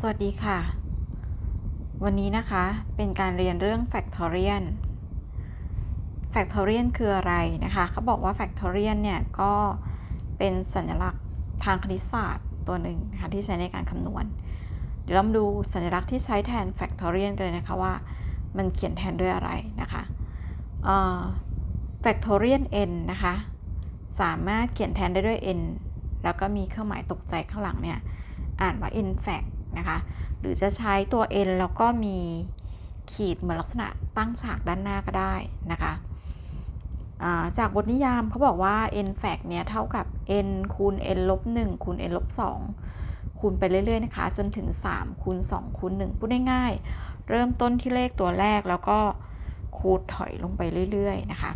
สวัสดีค่ะ วันนี้นะคะเป็นการเรียนเรื่อง factorial factorial คืออะไรนะคะเขาบอกว่า factorial เนี่ยก็เป็นสัญลักษณ์ทางคณิตศาสตร์ตัวหนึ่งนะคะที่ใช้ในการคำนวณ เดี๋ยวเรามาดูสัญลักษณ์ที่ใช้แทน factorial กันเลยนะคะว่ามันเขียนแทนด้วยอะไรนะคะเอ่อ factorial n นะคะ สามารถเขียนแทนได้ด้วย n แล้วก็มีเครื่องหมายตกใจข้างหลังเนี่ย อ่านว่า n fact นะคะ หรือจะใช้ตัว n แล้วก็มีขีดเหมือนลักษณะตั้งฉากด้านหน้าก็ได้นะคะาจากบทนิยามเขาบอกว่า n f a c เนี่ยเท่ากับ n คูณ n ลบ1คูณ n ลบ2คูณไปเรื่อยๆนะคะ จนถึง 3 คูณ 2 คูณ 1 พูดง่ายๆ เริ่มต้นที่เลขตัวแรกแล้วก็คูณถอยลงไปเรื่อยๆนะคะ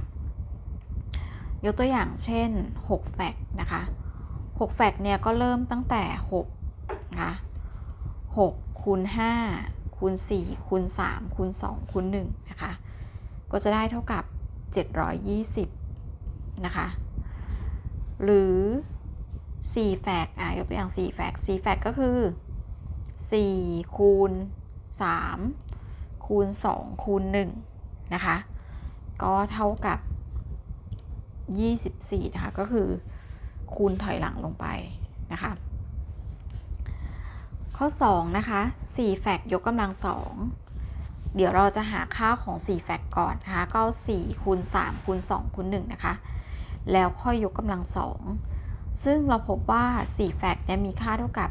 ยกตัวอย่างเช่น6แฟกนะคะ6แฟกเนี่ยก็เริ่มตั้งแต่6นะคะ 6คูณ5คูณ4คูณ3คูณ2คูณ1นะคะ ก็จะได้เท่ากับ 720 นะคะ หรือ4แฟกอะยกตัวอย่าง4แฟก4แฟกก็คือ 4 คูณ 3 คูณ 2 คูณ 1 นะคะ ก็เท่ากับ 24 นะคะ ก็คือคูณถอยหลังลงไปนะคะ ข้อ 2 นะคะ4แฟกยกกำลัง 2 เดี๋ยวเราจะหาค่าของ4แฟกก่อนนะคะก็4คูณ3คูณ2คูณ1นะคะ แล้วค่อยยกกำลัง 2 ซึ่งเราพบว่า4แฟกเนี่ยมีค่าเท่ากับ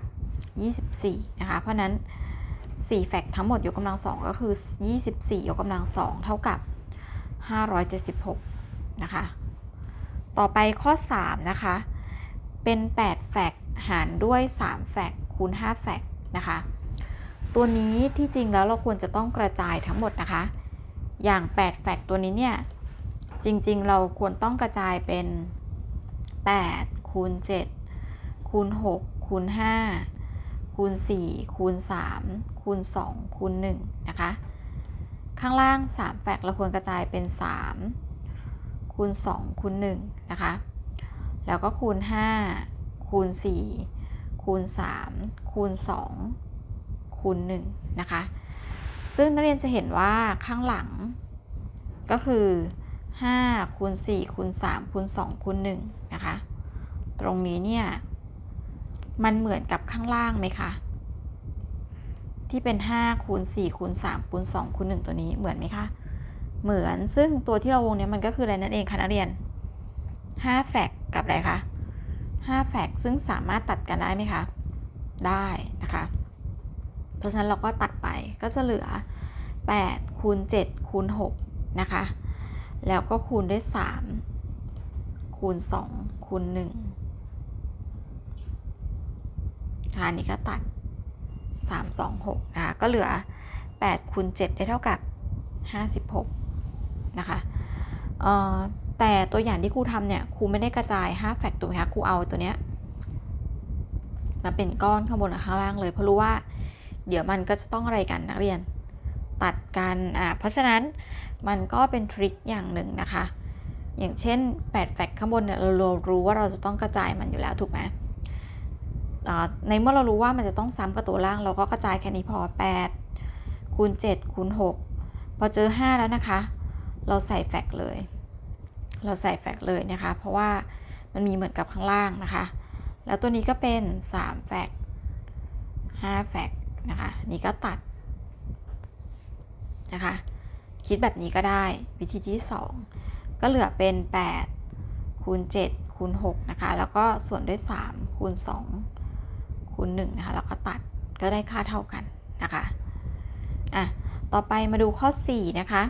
24 นะคะ เพราะนั้น4แฟกทั้งหมดยกกำลัง 2 ก็คือ 24 ยกกำลัง 2 เท่ากับ 576 นะคะ ต่อไปข้อ 3 นะคะ เป็น 8 แฟกหารด้วย 3 แฟกคูณ 5 แฟก นะคะ ตัวนี้ที่จริงแล้วเราควรจะต้องกระจายทั้งหมดนะคะ อย่าง8แฟกตัวนี้เนี่ย จริงๆ เราควรต้องกระจายเป็น 8 คูณ 7 คูณ 6 คูณ 5 คูณ 4 คูณ 3 คูณ 2 คูณ 1 นะคะ ข้างล่าง 3 แฟกเราควรกระจายเป็น 3 คูณ 2 คูณ 1 นะคะ แล้วก็คูณ 5 คูณ 4 คูณ 3 คูณ 2 คูณ 1 นะคะ ซึ่งนักเรียนจะเห็นว่าข้างหลัง ก็คือ 5 คูณ 4 คูณ 3 คูณ 2 คูณ 1 นะคะ ตรงนี้เนี่ย มันเหมือนกับข้างล่างไหมคะ ที่เป็น 5 คูณ 4 คูณ 3 คูณ 2 คูณ 1 ตัวนี้เหมือนไหมคะ เหมือนซึ่งตัวที่เราวงเนี้ยมันก็คืออะไรนั่นเองคะนักเรียน5แฟกกับอะไรคะ 5 แฟกซึ่งสามารถตัดกันได้ไหมคะ ได้นะคะ เพราะฉะนั้นเราก็ตัดไปก็จะเหลือ 8 คูณ 7 คูณ 6 นะคะ แล้วก็คูณด้วย 3 คูณ 2 คูณ1ค่ะนี้ก็ตัด 3 2 6นะคะก็เหลือ 8 คูณ 7 ได้เท่ากับ 56 นะคะเอ่อ แต่ตัวอย่างที่ครูทำเนี่ยครูไม่ได้กระจาย5แฟกต์ถูกไหมคะครูเอาตัวเนี้ยมาเป็นก้อนข้างบนกับข้างล่างเลย เพราะรู้ว่า เดี๋ยวมันก็จะต้องอะไรกันนักเรียน ตัดกันอะเพราะฉะนั้นมันก็เป็นทริคอย่างหนึ่งนะคะ อย่างเช่น8แฟกต์ข้างบนเนี่ยเรารู้ว่าเราจะต้องกระจายมันอยู่แล้วถูกไหมอ่าในเมื่อเรารู้ว่ามันจะต้องซ้ำกับตัวล่าง เราก็กระจายแค่นี้พอ 8คูณ7คูณ6พอเจอ 5 แล้วนะคะ เราใส่แฟกเลย เราใส่แฟกเลยนะคะ เพราะว่ามันมีเหมือนกับข้างล่างนะคะ แล้วตัวนี้ก็เป็น 3 แฟก5แฟกนะคะ นี่ก็ตัดนะคะ คิดแบบนี้ก็ได้วิธีที่ 2 ก็เหลือเป็น 8 คูณ 7 คูณ 6 นะคะ แล้วก็ส่วนด้วย 3 คูณ 2 คูณ 1 นะคะ แล้วก็ตัดก็ได้ค่าเท่ากันนะคะ อะ ต่อไปมาดูข้อ 4 นะคะ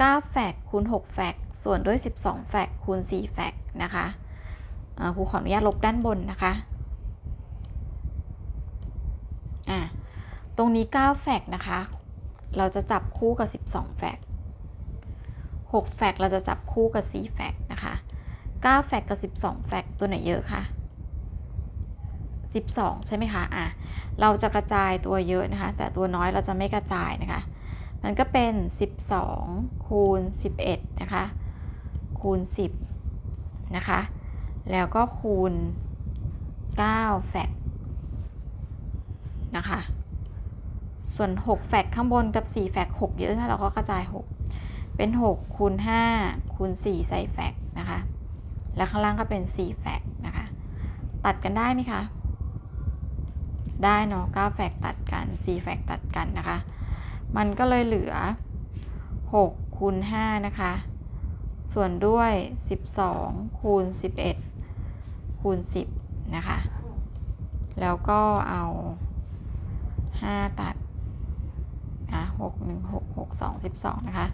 9 แฟกคูณ 6 แฟกส่วนด้วย 12 แฟกคูณ 4 แฟกนะคะครูขออนุญาตลบด้านบนนะคะอะตรงนี้ 9 แฟกนะคะ เราจะจับคู่กับ 12 แฟก6 แฟกเราจะจับคู่กับ 4 แฟกนะคะ 9 แฟกกับ 12 แฟกตัวไหนเยอะคะ12 ใช่ไหมคะ อะ เราจะกระจายตัวเยอะนะคะ แต่ตัวน้อยเราจะไม่กระจายนะคะ มันก็เป็น 12 คูณ 11 นะคะ คูณ 10 นะคะ แล้วก็คูณ 9 แฟกนะคะ ส่วน 6 แฟกข้างบนกับ 4 แฟก6 เยอะค่ะเราก็กระจาย 6 เป็น 6 คูณ 5 คูณ 4 ใส่แฟกนะคะ แล้วข้างล่างก็เป็น 4 แฟกนะคะ ตัดกันได้ไหมคะ ได้เนาะ9แฟกตัดกัน 4 แฟกตัดกันนะคะ มันก็เลยเหลือ 6 คูณ 5 นะคะ ส่วนด้วย 12 คูณ 11 คูณ 10 นะคะ แล้วก็เอา 5 ตัดนะ6 1 6 6 2 12 นะคะ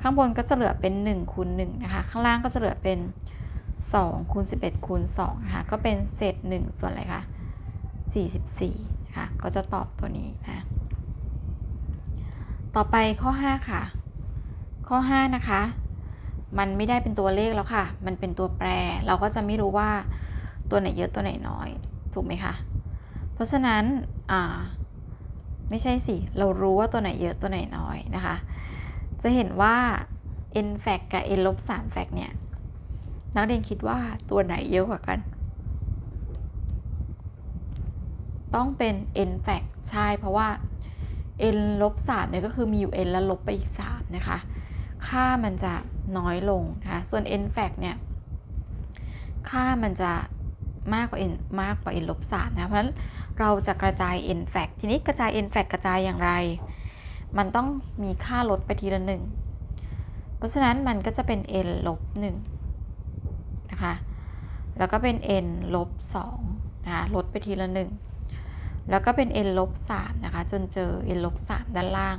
ข้างบนก็จะเหลือเป็น 1 คูณ 1 นะคะ ข้างล่างก็จะเหลือเป็น 2 คูณ 11 คูณ2นะคะ ก็เป็นเศษ 1 ส่วนอะไรคะ44นะคะก็จะตอบตัวนี้นะ ต่อไปข้อ 5 ค่ะ ข้อ 5 นะคะ มันไม่ได้เป็นตัวเลขแล้วค่ะ มันเป็นตัวแปร เราก็จะไม่รู้ว่าตัวไหนเยอะตัวไหนน้อย ถูกไหมคะ เพราะฉะนั้นอ่าไม่ใช่สิ เรารู้ว่าตัวไหนเยอะตัวไหนน้อยนะคะ จะเห็นว่า n fact กับ n ลบ3 fact เนี่ย นักเรียนคิดว่าตัวไหนเยอะกว่ากัน ต้องเป็น n fact ใช่ เพราะว่า n ลบ3เนี่ยก็คือมีอยู่ n แล้วลบไปอีก 3 นะคะ ค่ามันจะน้อยลงนะคะส่วน n fact เนี่ยค่ามันจะมากกว่า n มากกว่า n ลบ3นะเพราะฉะนั้นเราจะกระจาย n fact ทีนี้กระจาย n fact กระจายอย่างไร มันต้องมีค่าลดไปทีละหนึ่งเพราะฉะนั้นมันก็จะเป็น n ลบ1นะคะแล้วก็เป็น n ลบ2นะคะลดไปทีละหนึ่ง แล้วก็เป็น n ลบ3นะคะ จนเจอ n ลบ3ด้านล่าง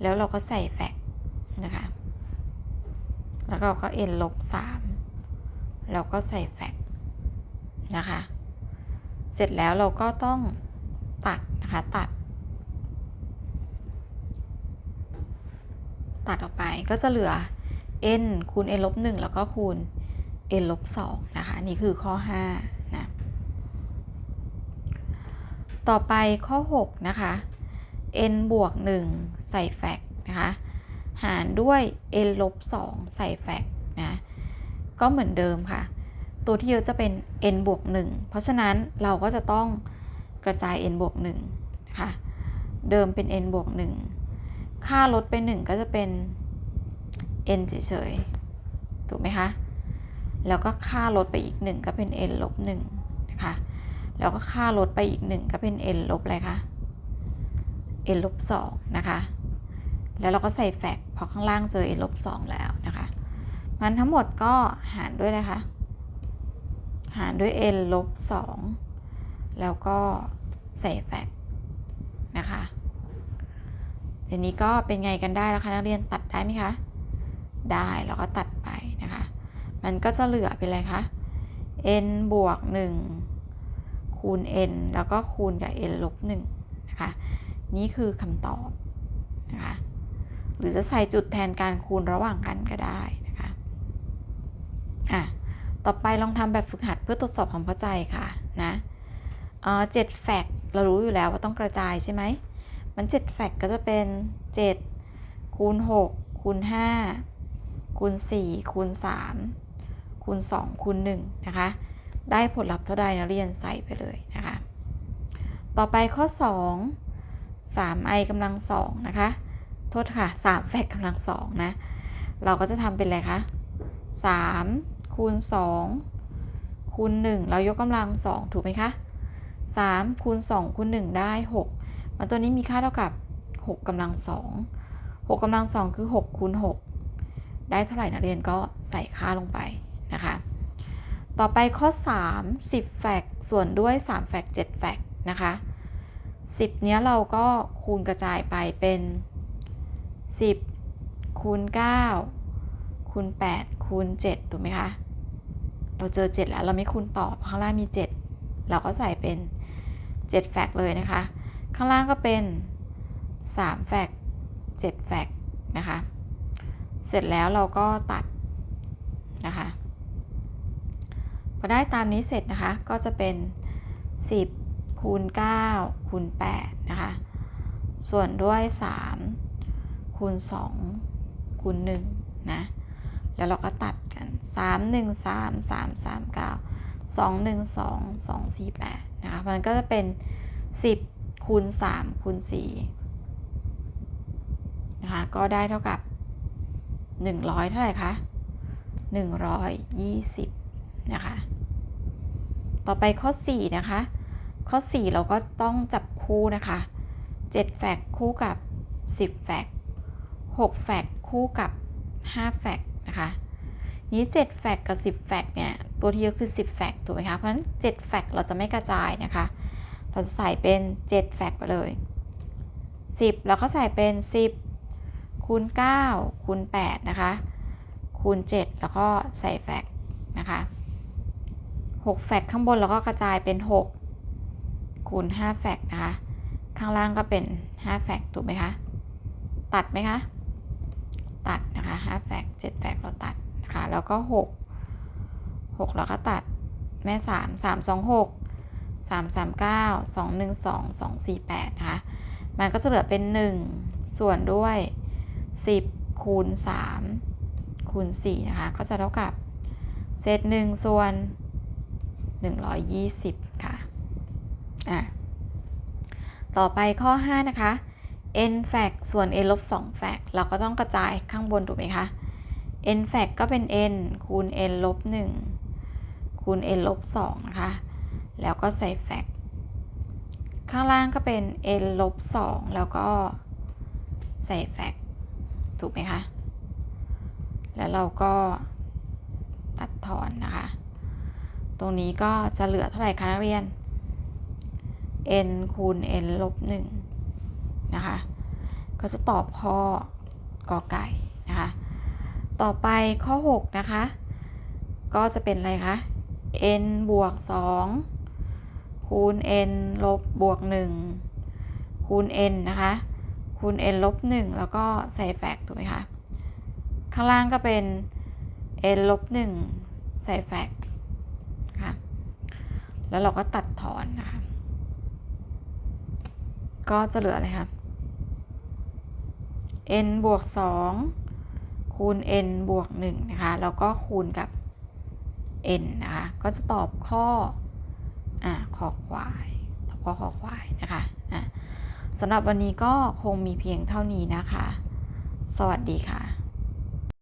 แล้วเราก็ใส่แฟกนะคะ แล้วก็ก็ n ลบ3แล้วก็ใส่แฟกนะคะ เสร็จแล้วเราก็ต้องตัดนะคะตัด ตัดออกไปก็จะเหลือ n คูณ n ลบ1แล้วก็คูณ n ลบ2นะคะ นี่คือข้อ 5 นะ ต่อไปข้อ 6 นะคะ n บวก 1 ใส่แฟกนะคะ หารด้วย n ลบ 2 ใส่แฟกนะ ก็เหมือนเดิมค่ะ ตัวที่เยอะจะเป็น n บวก 1 เพราะฉะนั้นเราก็จะต้องกระจาย n บวก1นะคะเดิมเป็น n บวก 1 ค่าลดไป 1 ก็จะเป็น n เฉยๆ ถูกไหมคะ แล้วก็ค่าลดไปอีก 1 ก็เป็น n ลบ1นะคะ แล้วก็ค่าลดไปอีก 1 ก็เป็น n ลบอะไรคะ n ลบ2นะคะ แล้วเราก็ใส่แฟกพราะข้างล่างเจอ n ลบ2แล้วนะคะมันทั้งหมดก็หารด้วยนะคะ หารด้วย n ลบ2แล้วก็ใส่แฟกนะคะเดี๋ยวนี้ก็เป็นไงกันได้แล้วคะนักเรียนตัดได้ไหมคะ ได้แล้วก็ตัดไปนะคะ มันก็จะเหลือเป็นอะไรคะ n บวก 1 คูณ n แล้วก็คูณกับ n ลบ1นะคะนี่คือคำตอบนะคะหรือจะใส่จุดแทนการคูณระหว่างกันก็ได้นะคะอะต่อไปลองทำแบบฝึกหัดเพื่อตรวจสอบความเข้าใจค่ะนะเจ็ดแฟกเรารู้อยู่แล้วว่าต้องกระจายใช่ไหมมัน7แฟกก็จะเป็น7คูณ6คูณ5คูณ4คูณ3คูณ2คูณ1นะคะ ได้ผลลัพธ์เท่าใดนักเรียนใส่ไปเลยนะคะ ต่อไปข้อ 2 3i กำลัง2นะคะ โทษค่ะ 3 แฟกกำลัง2นะ เราก็จะทำเป็นอะไรคะ3คูณ2คูณ1เรายกกำลัง 2 ถูกไหมคะ3คูณ2คูณ1ได้ 6 มันตัวนี้มีค่าเท่ากับ 6กำลัง 2 6กำลัง 2 คือ 6คูณ6ได้เท่าไหร่นักเรียนก็ใส่ค่าลงไปนะคะ ต่อไปข้อ 3 10 แฟกส่วนด้วย 3 แฟก7แฟกนะคะ 10 เนี้ยเราก็คูณกระจายไปเป็น 10 คูณ 9 คูณ 8 คูณ 7 ถูกไหมคะ เราเจอ 7 แล้วเราไม่คูณต่อเพราะข้างล่างมี 7 เราก็ใส่เป็น 7 แฟกเลยนะคะ ข้างล่างก็เป็น 3 แฟก7แฟกนะคะ เสร็จแล้วเราก็ตัดนะคะ อได้ตามนี้เสร็จนะคะ ก็จะเป็น 10คูณ9คูณ8นะคะ ส่วนด้วย 3คูณ2คูณ1นะ แล้วเราก็ตัดกัน 3 1 3 3 3 9 2 1 2 2 4 8นะคะ มันก็จะเป็น 10คูณ3คูณ4นะคะ ก็ได้เท่ากับ 100 เท่าไหร่คะ120 นะคะ ต่อไปข้อ 4 นะคะ ข้อ 4 เราก็ต้องจับคู่นะคะ 7 แฟกคู่กับ 10 แฟก6 แฟกคู่กับ 5 แฟกนะคะนี้ 7 แฟกกับ 10 แฟกเนี่ย ตัวที่เยอะคือ 10 แฟกถูกไหมคะ เพราะฉะนั้น 7 แฟกเราจะไม่กระจายนะคะ เราจะใส่เป็น 7 แฟกไปเลย 10 แล้วก็ใส่เป็น 10 คูณ 9 คูณ 8 นะคะ คูณ 7 แล้วก็ใส่แฟกนะคะ 6 แฟกข้างบนเราก็กระจายเป็น 6 คูณ 5 แฟกนะคะ ข้างล่างก็เป็น 5 แฟกถูกไหมคะ ตัดไหมคะ ตัดนะคะ 5 แฟก7แฟกเราตัดนะคะ แล้วก็ 6 6 เราก็ตัดแม่ 3 3 2 6 3 3 9 2 1 2 2 4 8นะคะ มันก็จะเหลือเป็น 1 ส่วนด้วย 10 คูณ 3 คูณ 4 นะคะ ก็จะเท่ากับ เศษ1ส่วน 120 ค่ะ อะ ต่อไปข้อ 5 นะคะ n แฟกส่วน n ลบ2แฟกเราก็ต้องกระจายข้างบนถูกไหมคะ n แฟกก็เป็น n คูณ n ลบ1คูณ n ลบ2นะคะ แล้วก็ใส่แฟกข้างล่างก็เป็น n ลบ2แล้วก็ใส่แฟกถูกไหมคะ แล้วเราก็ตัดทอนนะคะ ตรงนี้ก็จะเหลือเท่าไหร่คะนักเรียน n คูณ n ลบ1นะคะ ก็จะตอบข้อกอไก่นะคะ ต่อไปข้อ 6 นะคะ ก็จะเป็นอะไรคะ n บวก 2 คูณ n ลบบวก 1 คูณ n นะคะ คูณ n ลบ 1 แล้วก็ใส่แฟกถูกไหมคะ ข้างล่างก็เป็น n ลบ 1 ใส่แฟก แล้วเราก็ตัดถอนนะคะ ก็จะเหลืออะไรคะ n บวก 2 คูณ n บวก 1 นะคะ แล้วก็คูณกับ n นะคะ ก็จะตอบข้ออ่าขอควายตอบข้อขอควายนะคะอะสำหรับวันนี้ก็คงมีเพียงเท่านี้นะคะ สวัสดีค่ะ